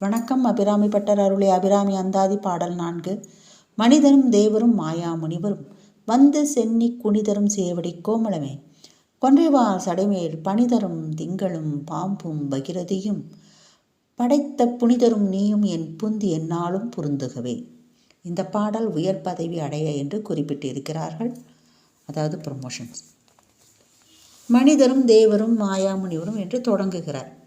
வணக்கம் அபிராமி பட்டர் அருளை அபிராமி அந்தாதி பாடல் நான்கு. மனிதரும் தேவரும் மாயா முனிவரும் வந்து சென்னி குனிதரும் சேவடி கோமளமே. கொன்றைவா சடைமேல் பனிதரும் திங்களும் பாம்பும் பகிரதியும். படைத்த புனிதரும் நீயும் என் புந்தி என்னாலும் பொருந்துகவே. இந்த பாடல் உயர் பதவி அடைய என்று குறிப்பிட்டிருக்கிறார்கள். அதாவது ப்ரொமோஷன்ஸ் மனிதரும் தேவரும் மாயா முனிவரும் என்று தொடங்குகிறார்.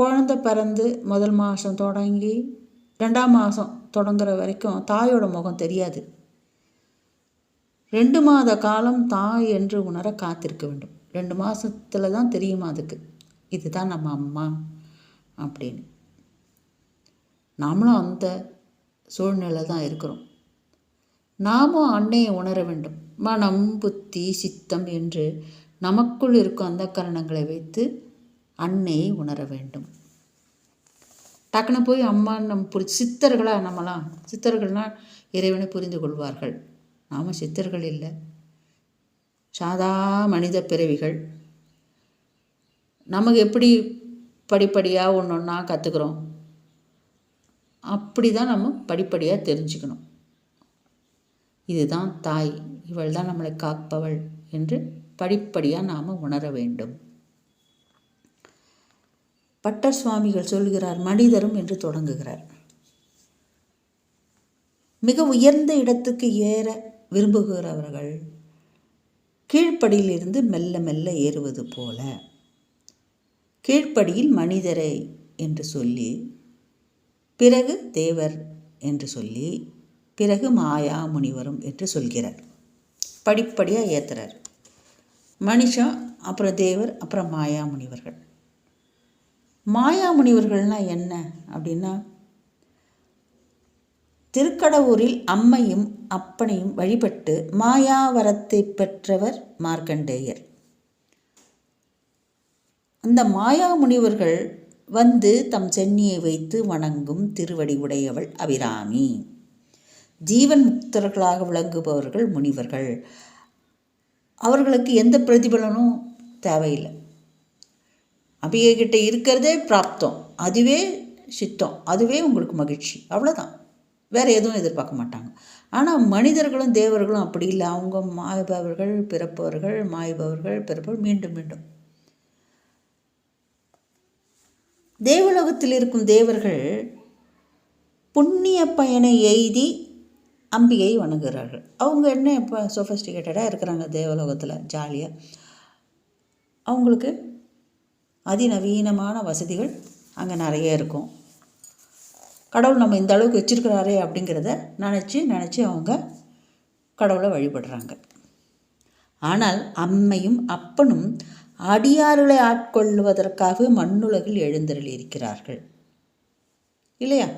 குழந்த பிறந்து முதல் மாதம் தொடங்கி ரெண்டாம் மாதம் தொடங்குற வரைக்கும் தாயோட முகம் தெரியாது. ரெண்டு மாத காலம் தாய் என்று உணர காத்திருக்க வேண்டும். ரெண்டு மாதத்துல தான் தெரியுமா அதுக்கு? இதுதான் நம்ம அம்மா அப்படின்னு. நாமளும் அந்த சூழ்நிலை தான் இருக்கிறோம். நாமும் அன்னையை உணர வேண்டும். மனம் புத்தி சித்தம் என்று நமக்குள் இருக்கும் அந்த கரணங்களை வைத்து அன்னையை உணர வேண்டும். டக்குன்னு போய் அம்மா நம் புரி சித்தர்களா நம்மலாம் சித்தர்கள்னால் இறைவனை புரிந்து கொள்வார்கள். நாம் சித்தர்கள் இல்லை. சாதா மனித பிறவிகள். நமக்கு எப்படி படிப்படியாக ஒன்று ஒன்றா கற்றுக்குறோம் அப்படி தான் நம்ம படிப்படியாக தெரிஞ்சுக்கணும். இதுதான் தாய். இவள் தான் நம்மளை காப்பவள் என்று படிப்படியாக நாம் உணர வேண்டும். பட்டர் சுவாமிகள் சொல்கிறார் மனிதரும் என்று தொடங்குகிறார். மிக உயர்ந்த இடத்துக்கு ஏற விரும்புகிறவர்கள் கீழ்ப்படியிலிருந்து மெல்ல மெல்ல ஏறுவது போல கீழ்ப்படியில் மனிதரை என்று சொல்லி பிறகு தேவர் என்று சொல்லி பிறகு மாயா முனிவரும் என்று சொல்கிறார். படிப்படியாக ஏற்றுறார் மனுஷன் அப்புறம் தேவர் அப்புறம் மாயா முனிவர்கள். மாயாமுனிவர்கள்னால் என்ன அப்படின்னா திருக்கடவுரில் அம்மையும் அப்பனையும் வழிபட்டு மாயாவரத்தை பெற்றவர் மார்க்கண்டேயர். அந்த மாயாமுனிவர்கள் வந்து தம் சென்னியை வைத்து வணங்கும் திருவடி உடையவள் அபிராமி. ஜீவன் முக்தர்களாக விளங்குபவர்கள் முனிவர்கள். அவர்களுக்கு எந்த பிரதிபலனும் தேவையில்லை. அம்பிகைக்கிட்ட இருக்கிறதே பிராப்தம். அதுவே சித்தம். அதுவே உங்களுக்கு மகிழ்ச்சி. அவ்வளோதான் வேறு எதுவும் எதிர்பார்க்க மாட்டாங்க. ஆனால் மனிதர்களும் தேவர்களும் அப்படி இல்லை. அவங்க மாய்பவர்கள் பிறப்பவர்கள் மாய்பவர்கள் பிறப்பவர்கள் மீண்டும் மீண்டும். தேவலோகத்தில் இருக்கும் தேவர்கள் புண்ணிய பயனை எய்தி அம்பிகை வணங்குகிறார்கள். அவங்க என்ன இப்போ சொஃபஸ்டிகேட்டடாக இருக்கிறாங்க தேவலோகத்தில் ஜாலியாக அவங்களுக்கு அதிநவீனமான வசதிகள் அங்கே நிறைய இருக்கும். கடவுள் நம்ம இந்த அளவுக்கு வச்சுருக்கிறாரே அப்படிங்கிறத நினச்சி நினச்சி அவங்க கடவுளை வழிபடுறாங்க. ஆனால் அம்மையும் அப்பனும் அடியார்களை ஆட்கொள்வதற்காக மண்ணுலகில் எழுந்தருள் இருக்கிறார்கள். இல்லையா?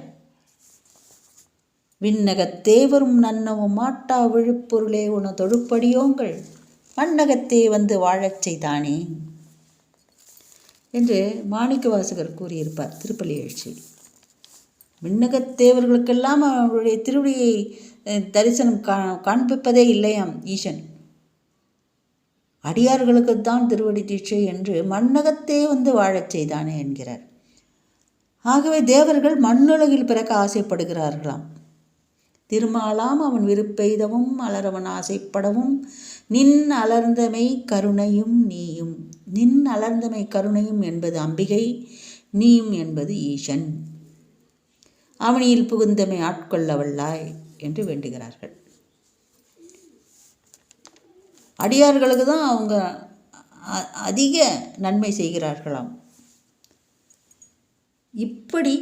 விண்ணகத்தே வரும் நன்னவும் மாட்டா விழுப்பொருளே உன தொழுப்படியோங்கள். மண்ணகத்தே வந்து வாழச் செய்தானே? என்று மாணிக்க வாசகர் கூறியிருப்பார் திருப்பள்ளி எழுச்சி. விண்ணகத்தேவர்களுக்கெல்லாம் அவருடைய திருவடியை தரிசனம் கா காண்பிப்பதே இல்லையாம் ஈசன். அடியார்களுக்குத்தான் திருவடி தீட்சை என்று மண்ணகத்தே வந்து வாழச் செய்தானே என்கிறார். ஆகவே தேவர்கள் மண்ணுலகில் பிறக்க ஆசைப்படுகிறார்களாம். திருமாலாம் அவன் விருப்பெய்தவும் அலரவன் ஆசைப்படவும் நின் அலர்ந்தமை கருணையும் நீயும். நின் அலர்ந்தமை கருணையும் என்பது அம்பிகை நீயும் என்பது ஈசன். அவனியில் புகுந்தமை ஆட்கொள்ளவல்லாய் என்று வேண்டுகிறார்கள். அடியார்களுக்கு தான் அவங்க அதிக நன்மை செய்கிறார்களாம். இப்படி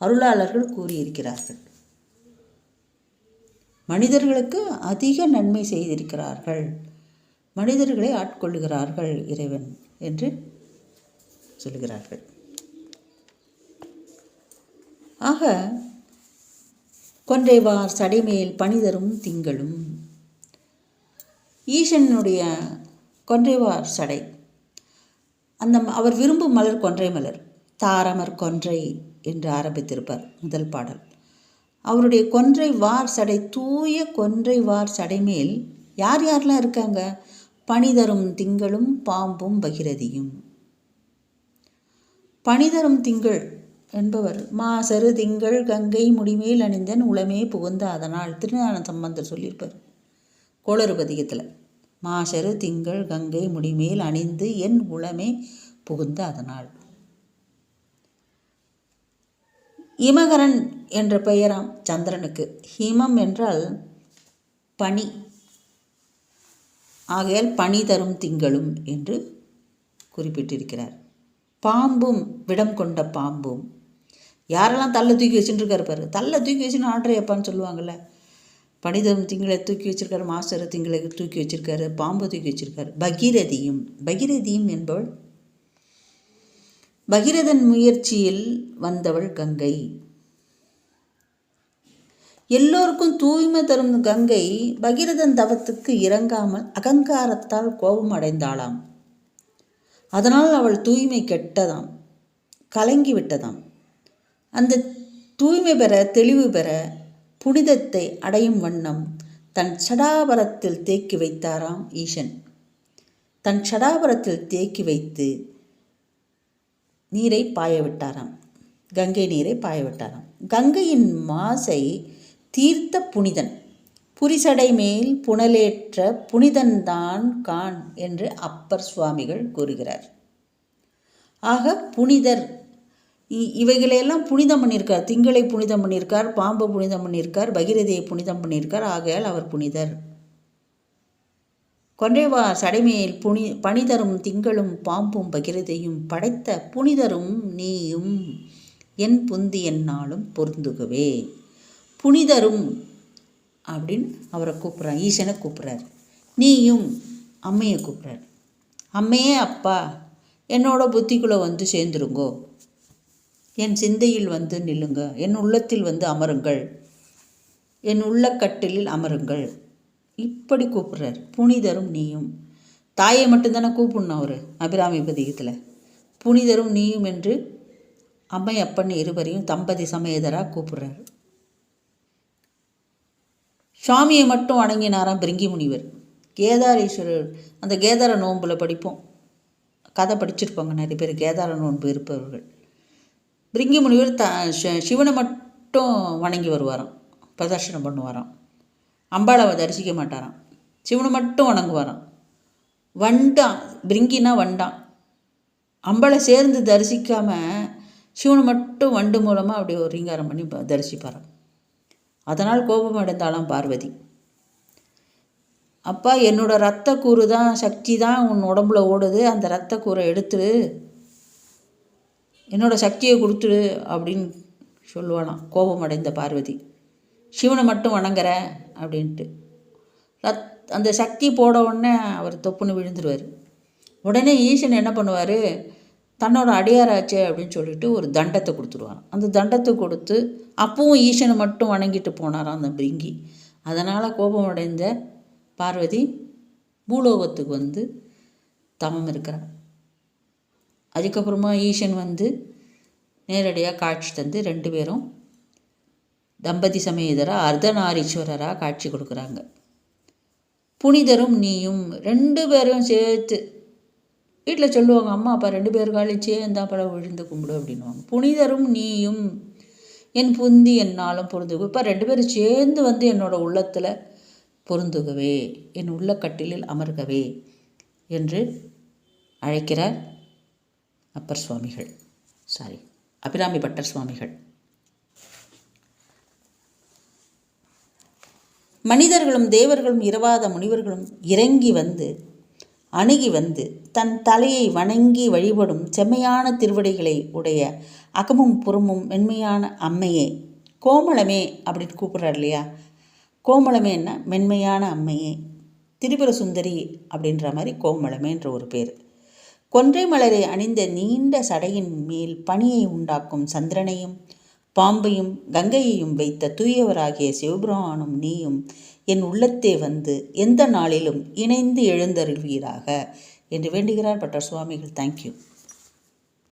அருளாளர்கள் கூறியிருக்கிறார்கள். மனிதர்களுக்கு அதிக நன்மை செய்திருக்கிறார்கள். மனிதர்களை ஆட்கொள்ளுகிறார்கள் இறைவன் என்று சொல்லுகிறார்கள் ஆக கொன்றைவார் சடைமேல் பணிதரும் திங்களும். ஈசனுடைய கொன்றைவார் சடை. அந்த அவர் விரும்பும் மலர் கொன்றை மலர். தாரமர் கொன்றை என்று ஆரம்பித்திருப்பார் முதல் பாடல். அவருடைய கொன்றை வார் சடை தூய கொன்றை வார் சடை மேல் யார் யாரெல்லாம் இருக்காங்க? பணிதரும் திங்களும் பாம்பும் பகிரதியும். பணிதரும் திங்கள் என்பவர் மாசரு திங்கள் கங்கை முடிமேல் அணிந்தன் உளமே புகுந்த அதனால் திருநான சம்பந்தர் சொல்லியிருப்பார் கோளறுபதிகத்தில். மாசரு திங்கள் கங்கை முடிமேல் அணிந்து என் உளமே புகுந்த அதனால் இமகரன் என்ற பெயராம் சந்திரனுக்கு. ஹிமம் என்றால் பனி ஆகையால் பனி தரும் திங்களும் என்று குறிப்பிட்டிருக்கிறார். பாம்பும் விடம் கொண்ட பாம்பும். யாரெல்லாம் தள்ள தூக்கி வச்சுட்டு இருக்காரு பாரு. தள்ள தூக்கி வச்சுன்னு ஆர்டர் எப்பான்னு சொல்லுவாங்கள்ல பனிதம் திங்களை தூக்கி வச்சிருக்காரு மாஸ்டர் திங்களை தூக்கி வச்சிருக்காரு பாம்பு தூக்கி வச்சிருக்காரு. பகீரதியும் பகீரதியும் என்பவள். பகீரதன் முயற்சியில் வந்தவள் கங்கை. எல்லோருக்கும் தூய்மை தரும் கங்கை பகீரதன் தவத்துக்கு இறங்காமல் அகங்காரத்தால் கோபம் அடைந்தாளாம். அதனால் அவள் தூய்மை கெட்டதாம் கலங்கி விட்டதாம். அந்த தூய்மை பெற தெளிவு பெற புனிதத்தை அடையும் வண்ணம் தன் சடாபரத்தில் தேக்கி வைத்தாராம் ஈசன். தன் சடாபரத்தில் தேக்கி வைத்து நீரை பாய விட்டாராம். கங்கை நீரை பாய விட்டாராம். கங்கையின் மாசை தீர்த்த புனிதன். புரிசடை மேல் புனலேற்ற புனிதன்தான் கான் என்று அப்பர் சுவாமிகள் கூறுகிறார். ஆக புனிதர் இவைகளையெல்லாம் புனிதம் பண்ணியிருக்கார். திங்களை புனிதம் பண்ணியிருக்கார் பாம்பு புனிதம் பண்ணியிருக்கார் பகிரதியை புனிதம் பண்ணியிருக்கார். ஆகையால் அவர் புனிதர். கொன்றைவா சடைமேல் புனி பனிதரும் திங்களும் பாம்பும் பகிரதையும் படைத்த புனிதரும் நீயும் என் புந்தி என்னாலும் பொருந்துகவே. புனிதரும் அப்படின்னு அவரை கூப்பிட்றான் ஈசனை கூப்பிட்றாரு. நீயும் அம்மையை கூப்பிட்றாரு. அம்மையே அப்பா என்னோட புத்திக்குள்ளே வந்து சேர்ந்துருங்கோ. என் சிந்தையில் வந்து நில்லுங்க. என் உள்ளத்தில் வந்து அமருங்கள். என் உள்ள கட்டிலில் அமருங்கள். இப்படி கூப்பிட்றார். புனிதரும் நீயும். தாயை மட்டும்தானே கூப்பிடணும் அவர் அபிராமி பதிகத்தில். புனிதரும் நீயும் என்று அம்மையப்பன் இருவரையும் தம்பதி சமேதராக கூப்பிட்றாரு. சாமியை மட்டும் வணங்கினாராம் பிரிங்கி முனிவர். கேதாரீஸ்வரர் அந்த கேதார நோம்பில் படிப்போம். கதை படிச்சிருப்பாங்க நிறைய பேர் கேதார நோன்பு இருப்பவர்கள். பிரிங்கி முனிவர் த சிவனை மட்டும் வணங்கி வருவாராம் பிரதர்ஷனம் பண்ணுவாராம். அம்பாளை தரிசிக்க மாட்டாராம். சிவனை மட்டும் வணங்குவாராம். வண்டான் பிரிங்கினா வண்டான் அம்பளை சேர்ந்து தரிசிக்காமல் சிவனை மட்டும் வண்டு மூலமாக அப்படி ஒரு ரீங்காரம் பண்ணி தரிசிப்பாராம். அதனால் கோபம் அடைந்தாலாம் பார்வதி. அப்பா என்னோட ரத்த கூறு தான் சக்தி தான் உன் உடம்புல ஓடுது. அந்த ரத்த கூரை எடுத்துரு என்னோடய சக்தியை கொடுத்துடு அப்படின்னு சொல்லுவானாம் கோபம் அடைந்த பார்வதி. சிவனை மட்டும் வணங்குற அப்படின்ட்டு. ரத் அந்த சக்தி போட உடனே அவர் தொப்புன்னு விழுந்துருவார். உடனே ஈசன் என்ன பண்ணுவார்? தன்னோட அடியாராச்சே அப்படின்னு சொல்லிட்டு ஒரு தண்டத்தை கொடுத்துருவான் அந்த தண்டத்தை கொடுத்து அப்பவும் ஈசனை மட்டும் வணங்கிட்டு போனாராம் அந்த பிரிங்கி. அதனால் கோபம் அடைந்த பார்வதி பூலோகத்துக்கு வந்து தமம் இருக்கிறார் அதுக்கப்புறமா ஈசன் வந்து நேரடியாக காட்சி தந்து ரெண்டு பேரும் தம்பதி சமேதராக அர்த்தநாரீஸ்வரராக காட்சி கொடுக்குறாங்க. புனிதரும் நீயும் ரெண்டு பேரும் சேர்த்து வீட்டில் சொல்லுவாங்க அம்மா அப்பா ரெண்டு பேர் காலிச்சே படம் விழுந்து கும்பிடு அப்படின்வாங்க புனிதரும் நீயும் என் புந்தி என்னாலும் பொருந்துகு. இப்போ ரெண்டு பேரும் சேர்ந்து வந்து என்னோடய உள்ளத்தில் பொருந்துகவே என் உள்ள கட்டிலில் அமர்கவே என்று அழைக்கிறார் அப்பர் சுவாமிகள் சாரி அபிராமி பட்டர் சுவாமிகள் மனிதர்களும் தேவர்களும் இரவாத முனிவர்களும் இறங்கி வந்து அணுகி வந்து தன் தலையை வணங்கி வழிபடும் செம்மையான திருவடிகளை உடைய அகமும் புறமும் மென்மையான அம்மையே. கோமளமே அப்படின்னு கூப்பிட்றார் இல்லையா? கோமளமேன்னா மென்மையான அம்மையே. திரிபுர சுந்தரி அப்படின்ற மாதிரி கோமளமேன்ற ஒரு பேர். கொன்றை மலரை அணிந்த நீண்ட சடையின் மேல் பனியை உண்டாக்கும் சந்திரனையும் பாம்பையும் கங்கையையும் வைத்த தூயவராகிய சிவபிரமானும் நீயும் என் உள்ளத்தே வந்து எந்த நாளிலும் இணைந்து எழுந்தருள்வீராக. என்று வேண்டுகிறார். பட்டர் சுவாமிகள் தேங்க்யூ